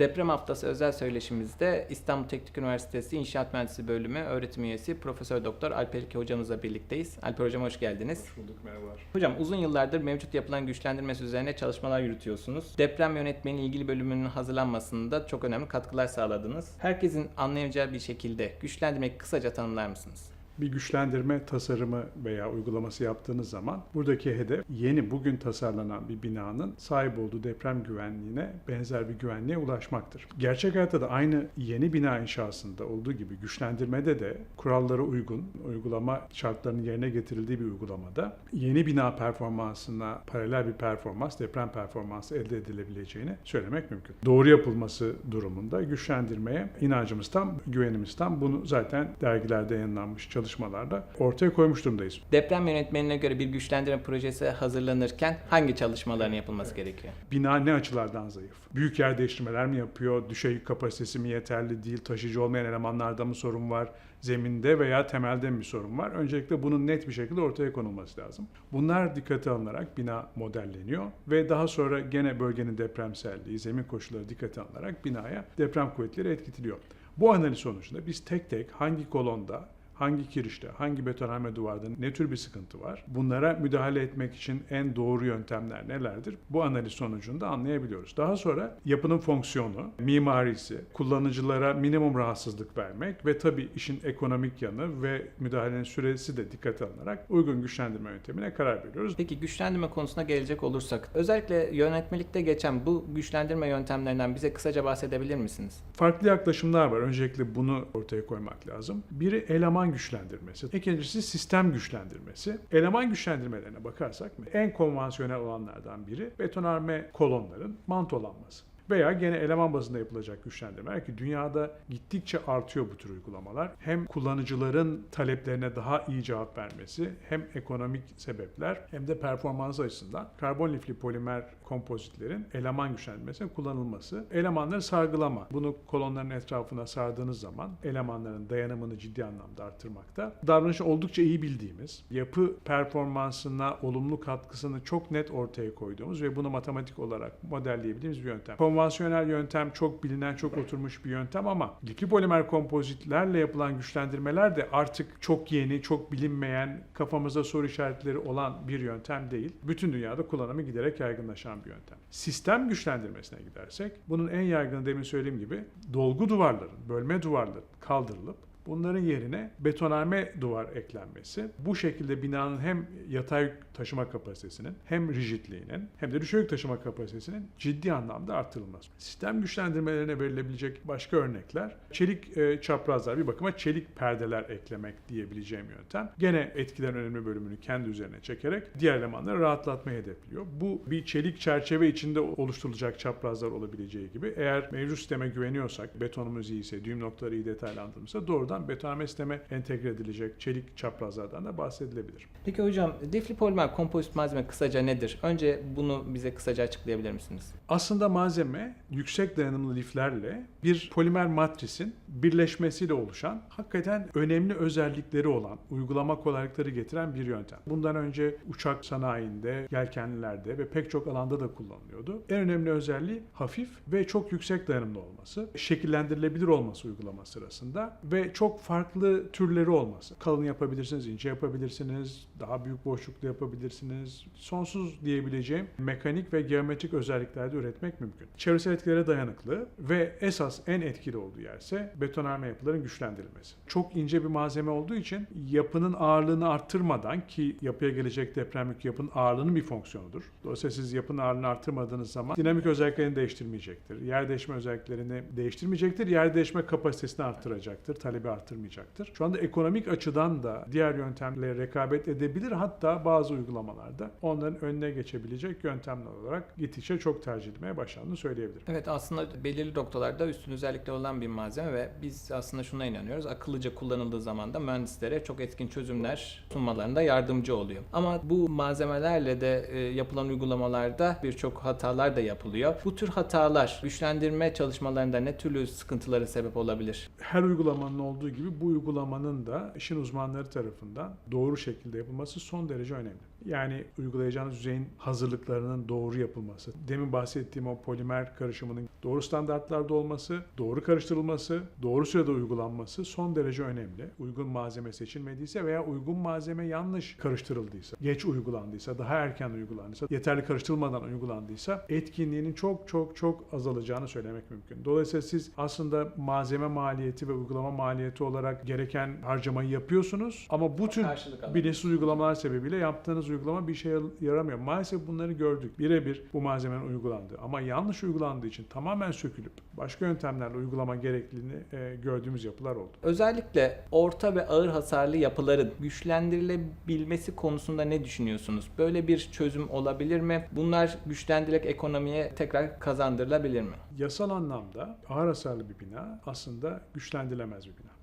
Deprem Haftası özel söyleşimizde İstanbul Teknik Üniversitesi İnşaat Mühendisliği Bölümü öğretim üyesi Profesör Doktor Alper İlke hocamızla birlikteyiz. Alper hocam hoş geldiniz. Hoş bulduk, merhabalar. Hocam uzun yıllardır mevcut yapılan güçlendirmesi üzerine çalışmalar yürütüyorsunuz. Deprem yönetmeliği ilgili bölümünün hazırlanmasında çok önemli katkılar sağladınız. Herkesin anlayacağı bir şekilde güçlendirmeyi kısaca tanımlar mısınız? Bir güçlendirme tasarımı veya uygulaması yaptığınız zaman buradaki hedef yeni bugün tasarlanan bir binanın sahip olduğu deprem güvenliğine benzer bir güvenliğe ulaşmaktır. Gerçek hayatta da aynı yeni bina inşasında olduğu gibi güçlendirmede de kurallara uygun uygulama şartlarının yerine getirildiği bir uygulamada yeni bina performansına paralel bir performans, deprem performansı elde edilebileceğini söylemek mümkün. Doğru yapılması durumunda güçlendirmeye inancımız tam, güvenimiz tam. Bunu zaten dergilerde yayınlanmış çalışmalarda ortaya koymuş durumdayız. Deprem yönetmeliğine göre bir güçlendirme projesi hazırlanırken hangi çalışmaların yapılması gerekiyor? Bina ne açılardan zayıf? Büyük yer değiştirmeler mi yapıyor? Düşey kapasitesi mi yeterli değil? Taşıyıcı olmayan elemanlarda mı sorun var? Zeminde veya temelde mi bir sorun var? Öncelikle bunun net bir şekilde ortaya konulması lazım. Bunlar dikkate alınarak bina modelleniyor ve daha sonra gene bölgenin depremselliği, zemin koşulları dikkate alınarak binaya deprem kuvvetleri etkiliyor. Bu analiz sonucunda biz tek tek hangi kolonda hangi kirişte, hangi betonarme duvarda ne tür bir sıkıntı var? Bunlara müdahale etmek için en doğru yöntemler nelerdir? Bu analiz sonucunda anlayabiliyoruz. Daha sonra yapının fonksiyonu, mimarisi, kullanıcılara minimum rahatsızlık vermek ve tabii işin ekonomik yanı ve müdahalenin süresi de dikkate alınarak uygun güçlendirme yöntemine karar veriyoruz. Peki güçlendirme konusuna gelecek olursak, özellikle yönetmelikte geçen bu güçlendirme yöntemlerinden bize kısaca bahsedebilir misiniz? Farklı yaklaşımlar var. Öncelikle bunu ortaya koymak lazım. Biri eleman güçlendirmesi, ikincisi sistem güçlendirmesi. Eleman güçlendirmelerine bakarsak en konvansiyonel olanlardan biri betonarme kolonların mantolanması veya gene eleman bazında yapılacak güçlendirmeler ki dünyada gittikçe artıyor bu tür uygulamalar. Hem kullanıcıların taleplerine daha iyi cevap vermesi hem ekonomik sebepler hem de performans açısından karbon lifli polimer kompozitlerin eleman güçlendirmesine kullanılması. Elemanları sargılama. Bunu kolonların etrafına sardığınız zaman elemanların dayanımını ciddi anlamda arttırmakta. Davranışı oldukça iyi bildiğimiz, yapı performansına olumlu katkısını çok net ortaya koyduğumuz ve bunu matematik olarak modelleyebildiğimiz bir yöntem. Konvansiyonel yöntem çok bilinen, çok oturmuş bir yöntem ama lifli polimer kompozitlerle yapılan güçlendirmeler de artık çok yeni, çok bilinmeyen, kafamıza soru işaretleri olan bir yöntem değil. Bütün dünyada kullanımı giderek yaygınlaşan bir yöntem. Sistem güçlendirmesine gidersek, bunun en yaygını demin söylediğim gibi dolgu duvarların, bölme duvarların kaldırılıp Bunların yerine betonarme duvar eklenmesi bu şekilde binanın hem yatay taşıma kapasitesinin hem rigidliğinin hem de düşey yük taşıma kapasitesinin ciddi anlamda artırılması. Sistem güçlendirmelerine verilebilecek başka örnekler çelik e, çaprazlar bir bakıma çelik perdeler eklemek diyebileceğim yöntem. Gene etkilerin önemli bölümünü kendi üzerine çekerek diğer elemanları rahatlatmayı hedefliyor. Bu bir çelik çerçeve içinde oluşturulacak çaprazlar olabileceği gibi eğer mevcut sisteme güveniyorsak betonumuz iyiyse, düğüm noktaları iyi detaylandırılmışsa doğrudan betonarme sisteme entegre edilecek çelik çaprazlardan da bahsedilebilir. Peki hocam, lifli polimer kompozit malzeme kısaca nedir? Önce bunu bize kısaca açıklayabilir misiniz? Aslında malzeme yüksek dayanımlı liflerle bir polimer matrisin birleşmesiyle oluşan hakikaten önemli özellikleri olan, uygulama kolaylıkları getiren bir yöntem. Bundan önce uçak sanayinde, yelkenlilerde ve pek çok alanda da kullanılıyordu. En önemli özelliği hafif ve çok yüksek dayanımlı olması, şekillendirilebilir olması uygulama sırasında ve çok farklı türleri olması. Kalın yapabilirsiniz, ince yapabilirsiniz, daha büyük boşluklu yapabilirsiniz. Sonsuz diyebileceğim mekanik ve geometrik özelliklerde üretmek mümkün. Çevresel etkilere dayanıklı ve esas en etkili olduğu yerse betonarme yapıların güçlendirilmesi. Çok ince bir malzeme olduğu için yapının ağırlığını arttırmadan ki yapıya gelecek deprem yükü yapının ağırlığının bir fonksiyonudur. Dolayısıyla siz yapının ağırlığını arttırmadığınız zaman dinamik özelliklerini değiştirmeyecektir. Yer değişme özelliklerini değiştirmeyecektir. Yer değişme kapasitesini arttıracaktır. Talebi arttırmayacaktır. Şu anda ekonomik açıdan da diğer yöntemlere rekabet edebilir. Hatta bazı uygulamalarda onların önüne geçebilecek yöntemler olarak gittikçe çok tercih edilmeye başlandığını söyleyebilirim. Evet aslında belirli noktalarda üstün özellikle olan bir malzeme ve biz aslında şuna inanıyoruz. Akıllıca kullanıldığı zaman da mühendislere çok etkin çözümler sunmalarında yardımcı oluyor. Ama bu malzemelerle de e, yapılan uygulamalarda birçok hatalar da yapılıyor. Bu tür hatalar güçlendirme çalışmalarında ne türlü sıkıntılara sebep olabilir? Her uygulamanın olduğu gibi bu uygulamanın da işin uzmanları tarafından doğru şekilde yapılması son derece önemli. Yani uygulayacağınız yüzeyin hazırlıklarının doğru yapılması, demin bahsettiğim o polimer karışımının doğru standartlarda olması, doğru karıştırılması, doğru sürede uygulanması son derece önemli. Uygun malzeme seçilmediyse veya uygun malzeme yanlış karıştırıldıysa, geç uygulandıysa, daha erken uygulandıysa, yeterli karıştırılmadan uygulandıysa etkinliğinin çok çok çok azalacağını söylemek mümkün. Dolayısıyla siz aslında malzeme maliyeti ve uygulama maliyeti olarak gereken harcamayı yapıyorsunuz ama bu tür bilinçsiz uygulamalar sebebiyle yaptığınız uygulama bir şeye yaramıyor. Maalesef bunları gördük. Birebir bu malzemenin uygulandığı ama yanlış uygulandığı için tamamen sökülüp başka yöntemlerle uygulama gerekliliğini e, gördüğümüz yapılar oldu. Özellikle orta ve ağır hasarlı yapıların güçlendirilebilmesi konusunda ne düşünüyorsunuz? Böyle bir çözüm olabilir mi? Bunlar güçlendirilerek ekonomiye tekrar kazandırılabilir mi? Yasal anlamda ağır hasarlı bir bina aslında güçlendirilemez bir bina.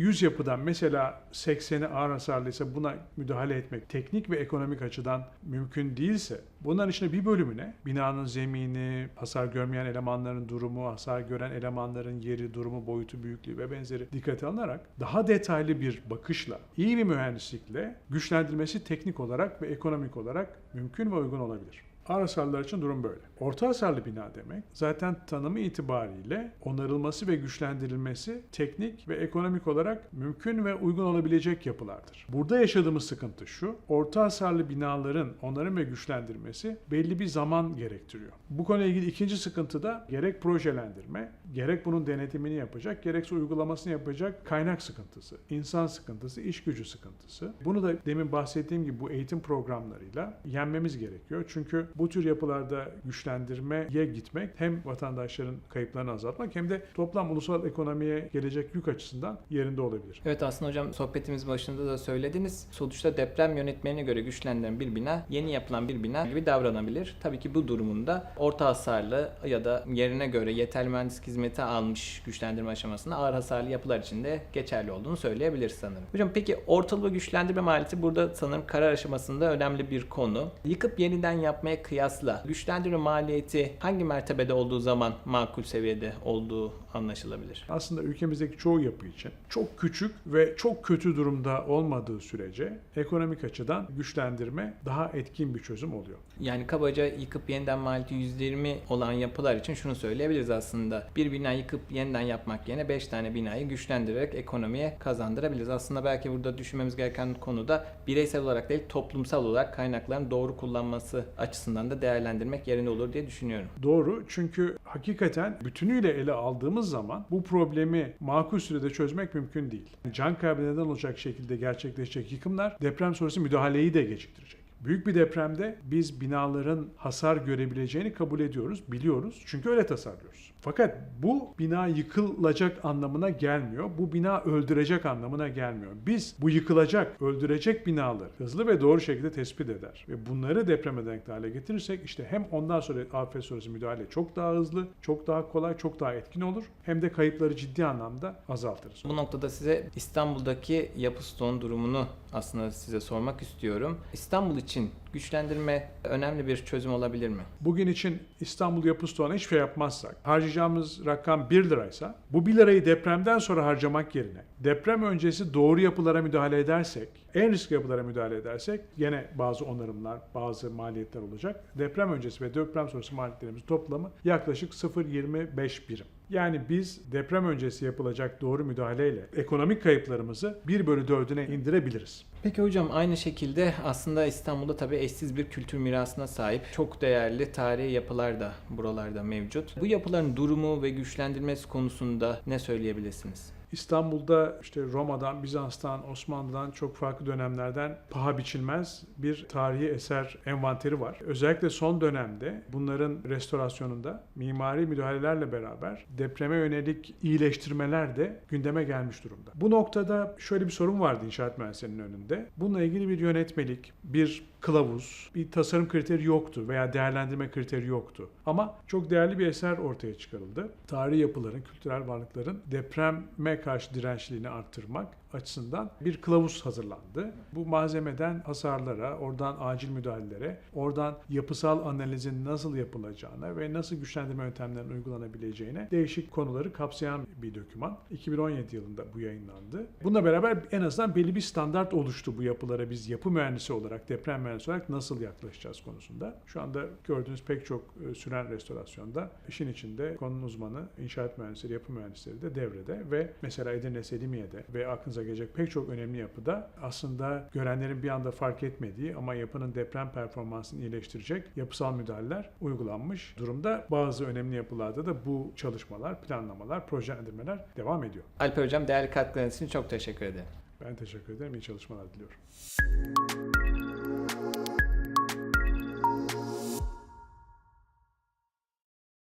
Yüz yapıdan mesela 80'i ağır hasarlıysa buna müdahale etmek teknik ve ekonomik açıdan mümkün değilse bunların içinde bir bölümüne binanın zemini, hasar görmeyen elemanların durumu, hasar gören elemanların yeri, durumu, boyutu, büyüklüğü ve benzeri dikkate alınarak daha detaylı bir bakışla, iyi bir mühendislikle güçlendirmesi teknik olarak ve ekonomik olarak mümkün ve uygun olabilir. Ağır hasarlar için durum böyle. Orta hasarlı bina demek zaten tanımı itibariyle onarılması ve güçlendirilmesi teknik ve ekonomik olarak mümkün ve uygun olabilecek yapılardır. Burada yaşadığımız sıkıntı şu, orta hasarlı binaların onarım ve güçlendirmesi belli bir zaman gerektiriyor. Bu konuyla ilgili ikinci sıkıntı da gerek projelendirme, gerek bunun denetimini yapacak, gerekse uygulamasını yapacak kaynak sıkıntısı, insan sıkıntısı, iş gücü sıkıntısı. Bunu da demin bahsettiğim gibi bu eğitim programlarıyla yenmemiz gerekiyor. Çünkü bu tür yapılarda güçlendirmeye gitmek hem vatandaşların kayıplarını azaltmak hem de toplam ulusal ekonomiye gelecek yük açısından yerinde olabilir. Evet aslında hocam sohbetimiz başında da söylediniz. Sonuçta deprem yönetmenine göre güçlendirilen bir bina yeni yapılan bir bina gibi davranabilir. Tabii ki bu durumunda orta hasarlı ya da yerine göre yeterli mühendislik hizmeti almış güçlendirme aşamasında ağır hasarlı yapılar için de geçerli olduğunu söyleyebiliriz sanırım. Hocam peki ortalığı güçlendirme maliyeti burada sanırım karar aşamasında önemli bir konu. Yıkıp yeniden yapmaya kıyasla güçlendirme maliyeti hangi mertebede olduğu zaman makul seviyede olduğu anlaşılabilir? Aslında ülkemizdeki çoğu yapı için çok küçük ve çok kötü durumda olmadığı sürece ekonomik açıdan güçlendirme daha etkin bir çözüm oluyor. Yani kabaca yıkıp yeniden maliyeti %20 olan yapılar için şunu söyleyebiliriz aslında. Bir bina yıkıp yeniden yapmak yerine 5 tane binayı güçlendirerek ekonomiye kazandırabiliriz. Aslında belki burada düşünmemiz gereken konu da bireysel olarak değil toplumsal olarak kaynakların doğru kullanması açısından da değerlendirmek yerinde olur diye düşünüyorum. Doğru çünkü hakikaten bütünüyle ele aldığımız zaman bu problemi makul sürede çözmek mümkün değil. Can kaybı neden olacak şekilde gerçekleşecek yıkımlar deprem sonrası müdahaleyi de geciktirecek. Büyük bir depremde biz binaların hasar görebileceğini kabul ediyoruz, biliyoruz. Çünkü öyle tasarlıyoruz. Fakat bu bina yıkılacak anlamına gelmiyor. Bu bina öldürecek anlamına gelmiyor. Biz bu yıkılacak, öldürecek binaları hızlı ve doğru şekilde tespit eder ve bunları depreme dayanıklı hale getirirsek işte hem ondan sonra afet sonrası müdahale çok daha hızlı, çok daha kolay, çok daha etkin olur. Hem de kayıpları ciddi anlamda azaltırız. Bu noktada size İstanbul'daki yapı stoğun durumunu aslında size sormak istiyorum. İstanbul için güçlendirme önemli bir çözüm olabilir mi? Bugün için İstanbul Yapı Stoğu'na hiçbir şey yapmazsak, harcayacağımız rakam 1 liraysa, bu 1 lirayı depremden sonra harcamak yerine deprem öncesi doğru yapılara müdahale edersek, en riskli yapılara müdahale edersek yine bazı onarımlar, bazı maliyetler olacak. Deprem öncesi ve deprem sonrası maliyetlerimizin toplamı yaklaşık 0.25 birim. Yani biz deprem öncesi yapılacak doğru müdahaleyle ekonomik kayıplarımızı 1 bölü 4'üne indirebiliriz. Peki hocam aynı şekilde aslında İstanbul'da tabii eşsiz bir kültür mirasına sahip çok değerli tarihi yapılar da buralarda mevcut. Bu yapıların durumu ve güçlendirmesi konusunda ne söyleyebilirsiniz? İstanbul'da işte Roma'dan, Bizans'tan, Osmanlı'dan çok farklı dönemlerden paha biçilmez bir tarihi eser envanteri var. Özellikle son dönemde bunların restorasyonunda mimari müdahalelerle beraber depreme yönelik iyileştirmeler de gündeme gelmiş durumda. Bu noktada şöyle bir sorun vardı inşaat mühendislerinin önünde. Bununla ilgili bir yönetmelik, bir kılavuz, bir tasarım kriteri yoktu veya değerlendirme kriteri yoktu. Ama çok değerli bir eser ortaya çıkarıldı. Tarihi yapıların, kültürel varlıkların depreme karşı dirençliğini arttırmak açısından bir kılavuz hazırlandı. Bu malzemeden hasarlara, oradan acil müdahalelere, oradan yapısal analizin nasıl yapılacağına ve nasıl güçlendirme yöntemlerinin uygulanabileceğine değişik konuları kapsayan bir doküman. 2017 yılında bu yayınlandı. Bununla beraber en azından belli bir standart oluştu bu yapılara biz yapı mühendisi olarak, deprem mühendisi olarak nasıl yaklaşacağız konusunda. Şu anda gördüğünüz pek çok e, süren restorasyonda işin içinde konunun uzmanı, inşaat mühendisleri, yapı mühendisleri de devrede ve mesela Edirne Selimiye'de ve aklınıza gelecek pek çok önemli yapıda aslında görenlerin bir anda fark etmediği ama yapının deprem performansını iyileştirecek yapısal müdahaleler uygulanmış durumda. Bazı önemli yapılarda da bu çalışmalar, planlamalar, projelendirmeler devam ediyor. Alper Hocam değerli katkılarınız için çok teşekkür ederim. Ben teşekkür ederim. İyi çalışmalar diliyorum.